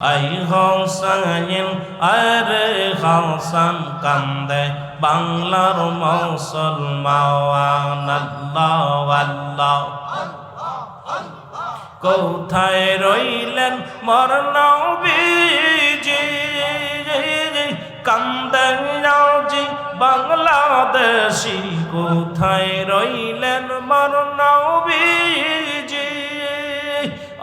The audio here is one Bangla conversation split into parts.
আই হোসাইন আরে হাসান কান্দে বাংলার মুসলমান আল্লাহ আল্লাহ। কোথায় রইলেন মর নবীজি কান্দে নাওজি বাংলাদেশি। কোথায় রইলেন মর নবীজি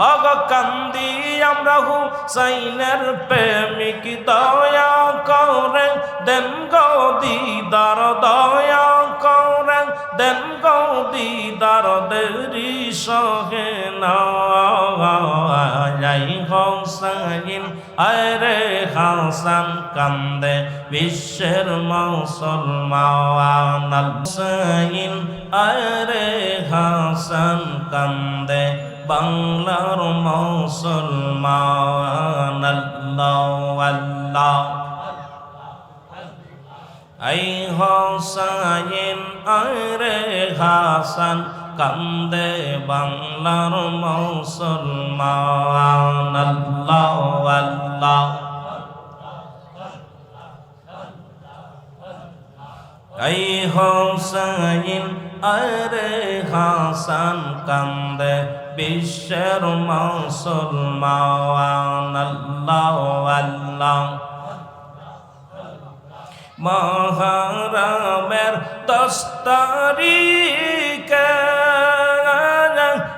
অগ কান্দি আমরা হুসাইনের প্রেমিক দয়া করে দেন গো দিদার দয়া করে দেন গো দিদার দেরি সহে নাই হোসাইন আরে হাসান, কান্দে বিশ্বের মুসলমান হুসাইন। আরে হাসান, কান্দে বাংলার মুসলমান আল্লাহ আল্লাহ আই হোসাইন আরে হাসান, কান্দে বাংলার মুসলমান আল্লাহ। আল্লাহ আই হোসাইন আরে হাসান, কান্দে বিশ্বের মুসলমান আল্লাহ আল্লাহ। মহারামের দশ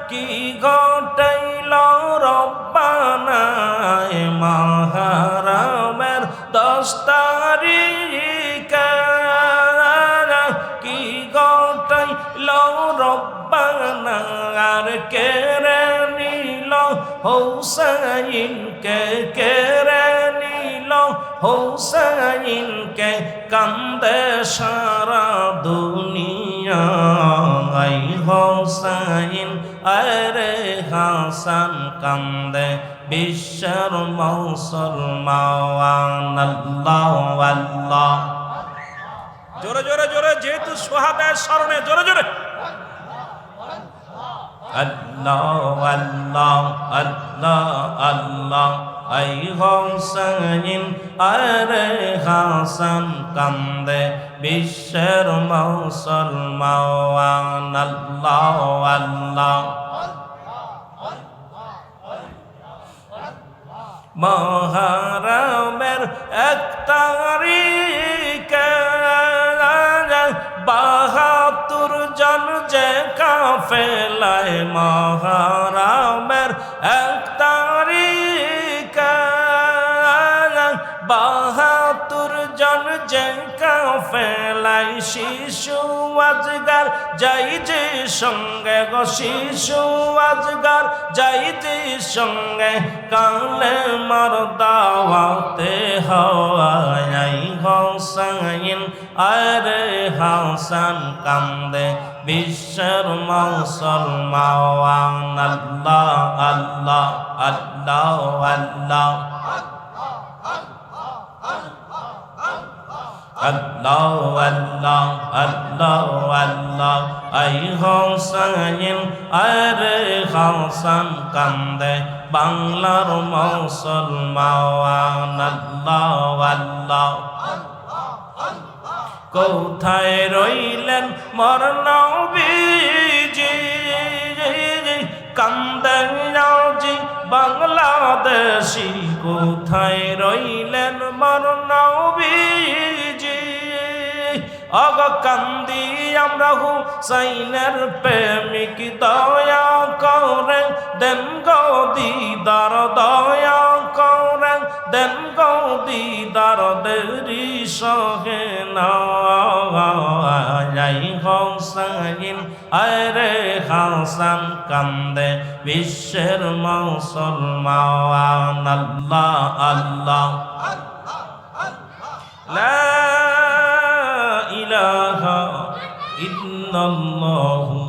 কি ঘটাইল রব্বানায় মহারামের দশ কি ঘটাইল রব্বানা আর কেড়ে নিল হোসাইনকে, কেড়ে নিল হোসাইনকে কান্দে সারা দুনিয়া হোসাইন, আরে হাসান, কান্দে বিশ্বের আল্লাহ আল্লাহ। জোরে জোরে জোরে, যেহেতু সোহাদের স্মরণে, জোরে জোরে। আল্লাহ আল্লাহ আল্লাহ আল্লাহ। আই হোসাইন আরে হাসান কান্দে বিশ্বের মুসলমান আল্লাহ আল্লাহ মহারামের এক তারিখে বাহাতুর জন যে কাফেলায় মহারামের এক যে কাফেলায় শিশু আজগার যাই যে সঙ্গে গো শিশু আজগার যাই যে সঙ্গে কালে মার দাওয়াতে হওয়াই হোসাইন। আরে হাসান কান্দে বিশ্বের মুসলমান, আল্লাহ আল্লাহ আল্লাহ আল্লাহ। আল্লাহ আল্লাহ আল্লাহ আল্লাহ। আই হোসাইন আরে হাসান কান্দে বাংলার মুসলমান। আল্লাহ আল্লাহ। কোথায় রইলেন মর নবীজি? কান্দেন নাওজি বাংলাদেশি। কোথায় রইলেন মর নবীজি? অগ কান্দি আমরা হুসাইনের প্রেমিক দয়া করে দেন গো দিদার দয়া করে দেন গো দিদার দেরি সহে নাই হোসাইন আরে হাসান কান্দে বিশ্বের মুসলমান। আল্লাহ আল্লাহ। লা ইলাহা ইল্লাল্লাহু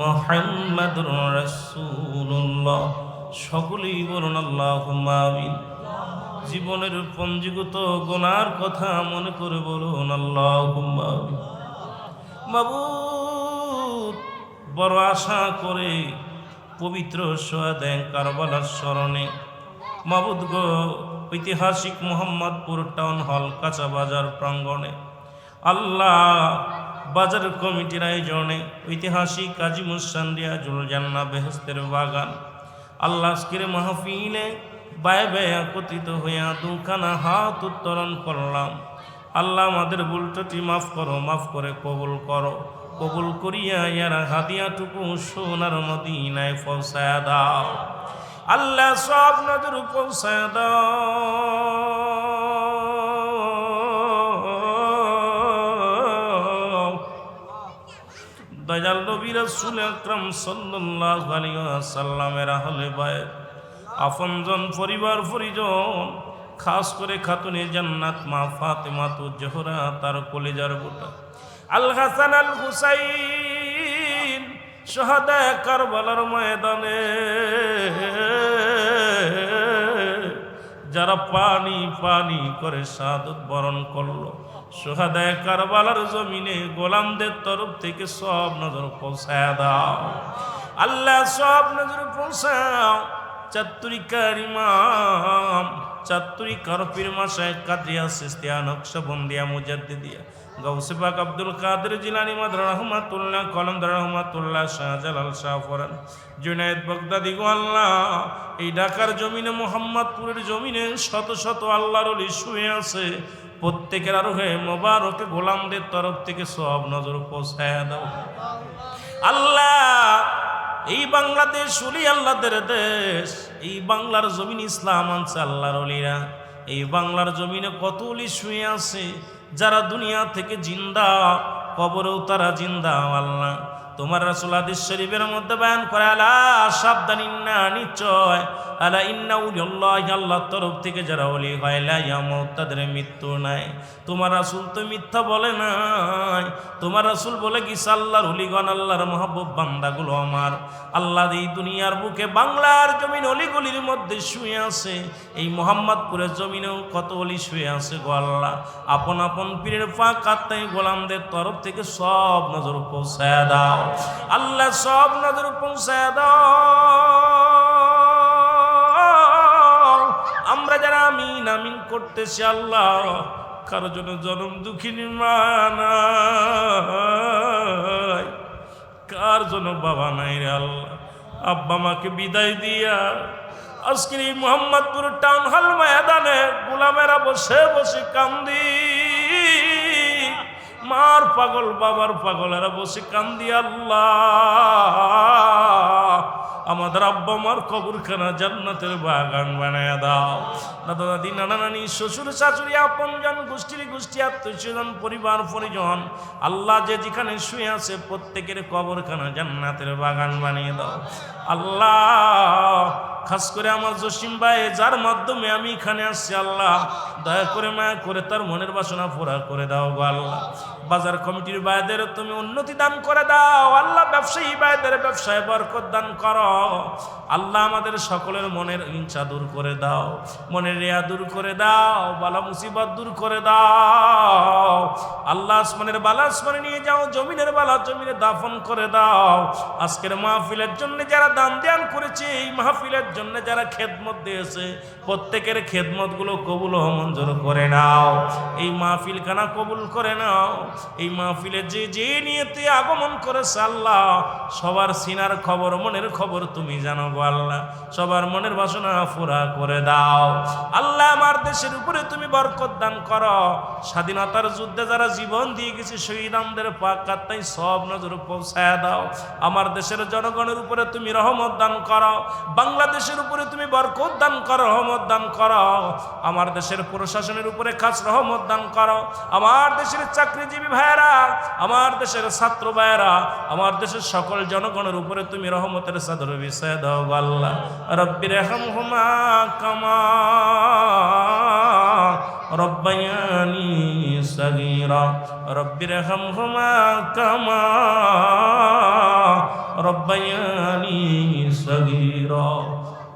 মুহাম্মাদুর সকলেই বলুন আল্লাহুম্মা আমিন। জীবনের পঞ্জীগত গোনার কথা মনে করে বলুন আল্লাহুম্মা আমিন। মাবুদ, বড় আশা করে পবিত্র সোয়াদেন কারবালার স্মরণে। মাবুদ গো, ঐতিহাসিক মোহাম্মদপুর টাউন হল, কাঁচা বাজার প্রাঙ্গণে। আল্লাহ বাজার কমিটির আয়োজনে ঐতিহাসিক কাজী মুসান্দিয়া জুলজান্না বেহস্তের বাগান। আল্লাহ আজকের মাহফিলে বায়ে বায়ে একত্রিত হইয়া দুখানা হাত উত্তোলন করলাম। আল্লাহ আমাদের বুলটটি মাফ করো, মাফ করে কবুল করো। কবুল করিয়া ইয়ারা হাদিয়াটুকু সোনার মদিনায় পৌঁছায় দাও। আল্লাহ সব নজর পৌঁছায় দাও। দয়াল নবী রাসূল আকরাম সাল্লাল্লাহু আলাইহি ওয়াসাল্লামের আহলে বায়ত আপনজন পরিবার পরিজন, খাস করে খাতুনে জান্নাত মা ফাতেমা তু জোহরা, তার কলেজার গোটা। আল হাসান আল হুসাইন, শাহাদা কারবালার ময়দানে যারা পানি পানি করে সাদত বরণ করল, সোহাদায় কারবালার জমিনে গোলামদের তরফ থেকে সব নজর পৌঁছায় দাও। আল্লাহ সব নজর পৌঁছাও। চাতুরিকার ইমাম, চাতুরিকার পীর মাসায় কাদিয়া, সিস্তিয়া, নকশবন্দিয়া, মুজাদ্দিদিয়া গৌসে পাক আব্দুল কাদের জিলানি মাদর রহমাতুল্লাহ কলমদার রহমাতুল্লাহ, শাহজালাল শাহ ফরান, জুনায়েদ বগদাদি গো আল্লাহ, এই ঢাকার জমিনে, মোহাম্মদপুরের জমিনে শত শত আল্লাহর অলি শুয়ে আছে। প্রত্যেকের আরও হয়ে মোবারকে গোলামদের তরফ থেকে সব নজর পৌঁছায় দাও। আল্লাহ, এই বাংলাদেশ উলি আল্লাহদের দেশ, এই বাংলার জমিন ইসলাম আনছে আল্লাহর অলিরা। এই বাংলার জমিনে কত অলি শুয়ে আছে, যারা দুনিয়া থেকে জিন্দা, কবরেও তারা জিন্দা, আল্লাহ। তোমার রাসুল হাদিস শরীফের মধ্যে বয়ান সাবধানী না নিশ্চয় আলা ইন্না উলিয়াল্লাহ আল্লাহর তরফ থেকে যারা অলি হয়, লা ইয়ামুত, তাদের মৃত্যু নাই। তোমার রাসুল তো মিথ্যা বলে নাই। তোমার রাসুল বলে কি আল্লাহর অলিগণ আল্লাহর মহাব্বব বান্দাগুলো আমার। আল্লাহ এই দুনিয়ার বুকে বাংলার জমিন অলিগলির মধ্যে শুয়ে আছে। এই মোহাম্মদপুরের জমিনেও কত অলি শুয়ে আছে গো আল্লাহ। আপন আপন পীরের পাক আত্মাই গোলামদের তরফ থেকে সব নজর পৌঁছায় দাও। আল্লাহ সব নজর পৌঁছায় দাও। আমরা যারা আমিন আমিন করতেছি আল্লাহ, কারও জন্য জনম দুঃখিনী মানাই কার জন্য বাবা নাই রে আল্লাহ? আব্বা মাকে বিদায় দিয়া, আজকের এই মোহাম্মদপুর টাউন হল ময়দানে গোলামেরা বসে বসে কান্দি। মার পাগল, বাবার পাগল এরা বসে কান্দি আল্লাহ। আমাদের আব্বা মার কবরখানা জান্নাতের বাগান বানায় দাও। দাদা দাদি নানা নানি শ্বশুর, শাশুড়ি, আপন জন, গোষ্ঠীর গোষ্ঠী, আত্মীয়স্বজন, পরিবার, পরিজন, আল্লাহ যে যেখানে শুয়ে আছে প্রত্যেকের কবরখানা জান্নাতের বাগান বানিয়ে দাও। আল্লাহ খাস করে আমার জসিম ভাই, যার মাধ্যমে আমি এখানে আসছি, আল্লাহ, দয়া করে মায়া করে তার মনের বাসনা পুরা করে দাও গো আল্লাহ। বাজার কমিটির ভাইদের তুমি উন্নতি দান করে দাও, আল্লাহ, ব্যবসায়ী ভাইদের ব্যবসায় বরকত দান করো। আল্লাহ, আমাদের সকলের মনের ইচ্ছা দূর করে দাও, মনের রেয়া দূর করে দাও, বালা মুসিবত দূর করে দাও। আল্লাহ, আসমানের বালা আসমানে নিয়ে যাও, জমিনের বালা জমিনে দাফন করে দাও। আজকের মাহফিলের জন্য যারা দান দান করেছে, এই মাহফিলের জন্য যারা খেদমত দিয়েছে, প্রত্যেকের খেদমতগুলো কবুল ও মঞ্জুর করে নাও। এই মাহফিল খানা কবুল করে নাও। এই মাহফিলে যে যে নিয়েতে আগমন করেছে আল্লাহ, সবার সিনার খবর, মনের খবর তুমি জানো গো আল্লাহ। সবার মনের বাসনা পুরা করে দাও। আল্লাহ আমার দেশের উপরে তুমি বরকত দান করো। স্বাধীনতার যুদ্ধে যারা জীবন দিয়ে গেছে শহীদানদের পাক কাত্তাই সব নজর পৌঁছায় দাও। আমার দেশের জনগণের উপরে তুমি রহমত দান করো। বাংলাদেশের উপরে তুমি বরকত দান করো, রহমত দান করো। আমার দেশের প্রশাসনের উপরে খাস রহমত দান করো। আমার দেশের চাকরিজীবী ভাইয়েরা, আমার দেশের ছাত্র ভাইয়েরা, আমার দেশের সকল জনগণের উপরে তুমি রহমতের সাদর বিষয় দাও, আল্লাহ। রব্বির হুমা কামা রব্বায়ানি সগীরা। রব্বির হুমা কামা রব্বায়ানি সগীরা।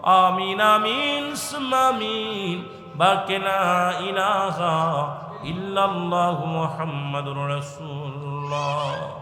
আমিন আমিন সুমামিন বাকেনা ইলাহা ইল্লাল্লাহু মুহাম্মাদুর রাসূলুল্লাহ।